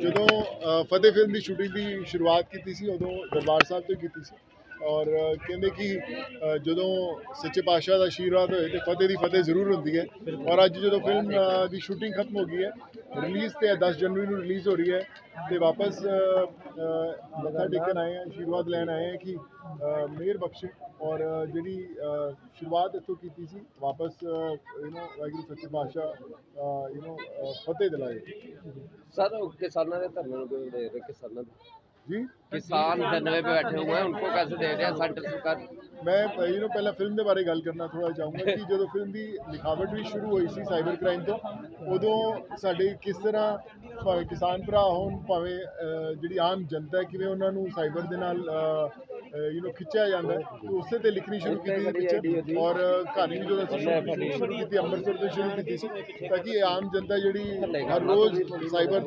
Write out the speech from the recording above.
ਜਦੋਂ ਅ, ਫਤਿਹ ਫਿਲਮ ਦੀ ਸ਼ੂਟਿੰਗ ਦੀ ਸ਼ੁਰੂਆਤ ਕੀਤੀ ਸੀ ਉਦੋਂ ਦਰਬਾਰ ਸਾਹਿਬ ਤੋਂ ਕੀਤੀ ਸੀ? ਔਰ ਕਹਿੰਦੇ ਕਿ ਜਦੋਂ ਸੱਚੇ ਪਾਤਸ਼ਾਹ ਦਾ ਆਸ਼ੀਰਵਾਦ ਹੋਏ ਤੇ ਫਤਿਹ ਦੀ ਫਤਿਹ ਜ਼ਰੂਰ ਹੁੰਦੀ ਹੈ। ਔਰ ਅੱਜ ਜਦੋਂ ਫਿਲਮ ਦੀ ਸ਼ੂਟਿੰਗ ਖਤਮ ਹੋ ਗਈ ਹੈ ਰਿਲੀਜ਼ ਤੇ 10 ਜਨਵਰੀ ਨੂੰ ਰਿਲੀਜ਼ ਹੋ ਰਹੀ ਹੈ ਤੇ ਵਾਪਸ ਮੱਥਾ ਟੇਕਣ ਆਏ ਆ ਆਸ਼ੀਰਵਾਦ ਲੈਣ ਆਏ ਆ ਕਿ ਮੇਰ ਬਖਸ਼ੇ। ਔਰ ਜਿਹੜੀ ਸ਼ੁਰੂਆਤ ਇਥੋਂ ਕੀਤੀ ਸੀ, ਵਾਪਸ ਯੂ نو ਵਾਹਿਗੁਰੂ ਸੱਚੇ ਪਾਤਸ਼ਾਹ ਯੂ نو ਫਤਿਹ ਦਿਲਾਏ। ਸਰ ਕਿਸਾਨਾਂ ਦੇ ਧਰਨੇ ਨੂੰ ਕਿਵੇਂ ਦੇਖ ਰਹੇ जी किसान धरने पे बैठे हुए हैं उनको कैसे दे रहे हैं सेंटर ਮੈਂ ਭਾਈ ਨੂੰ ਪਹਿਲਾਂ ਫਿਲਮ ਦੇ ਬਾਰੇ ਗੱਲ ਕਰਨਾ ਥੋੜਾ ਚਾਹੂੰਗਾ ਕਿ ਜਦੋਂ ਫਿਲਮ ਦੀ ਲਿਖਾਵਟ ਵੀ ਸ਼ੁਰੂ ਹੋਈ ਸੀ ਸਾਈਬਰ ਕ੍ਰਾਈਮ ਤੋਂ ਉਦੋਂ ਸਾਡੇ ਕਿਸ ਤਰ੍ਹਾਂ ਭਾਵੇਂ ਕਿਸਾਨ ਭਰਾ ਹੋਣ ਭਾਵੇਂ ਜਿਹੜੀ ਆਮ ਜਨਤਾ ਕਿਵੇਂ ਉਹਨਾਂ ਨੂੰ ਸਾਈਬਰ ਦੇ ਨਾਲ ਯੂ نو ਖਿੱਚਿਆ ਜਾਂਦਾ ਉਸੇ ਤੇ ਲਿਖਣੀ ਸ਼ੁਰੂ ਕੀਤੀ ਪਿਕਚਰ। ਔਰ ਕਹਾਣੀ ਵੀ ਜਦੋਂ ਸ਼ੁਰੂ ਕੀਤੀ ਅੰਮ੍ਰਿਤਸਰ ਤੋਂ ਸ਼ੁਰੂ ਕੀਤੀ ਸੀ ਤਾਂ ਕਿ ਆਮ ਜਨਤਾ ਜਿਹੜੀ ਹਰ ਰੋਜ਼ ਸਾਈਬਰ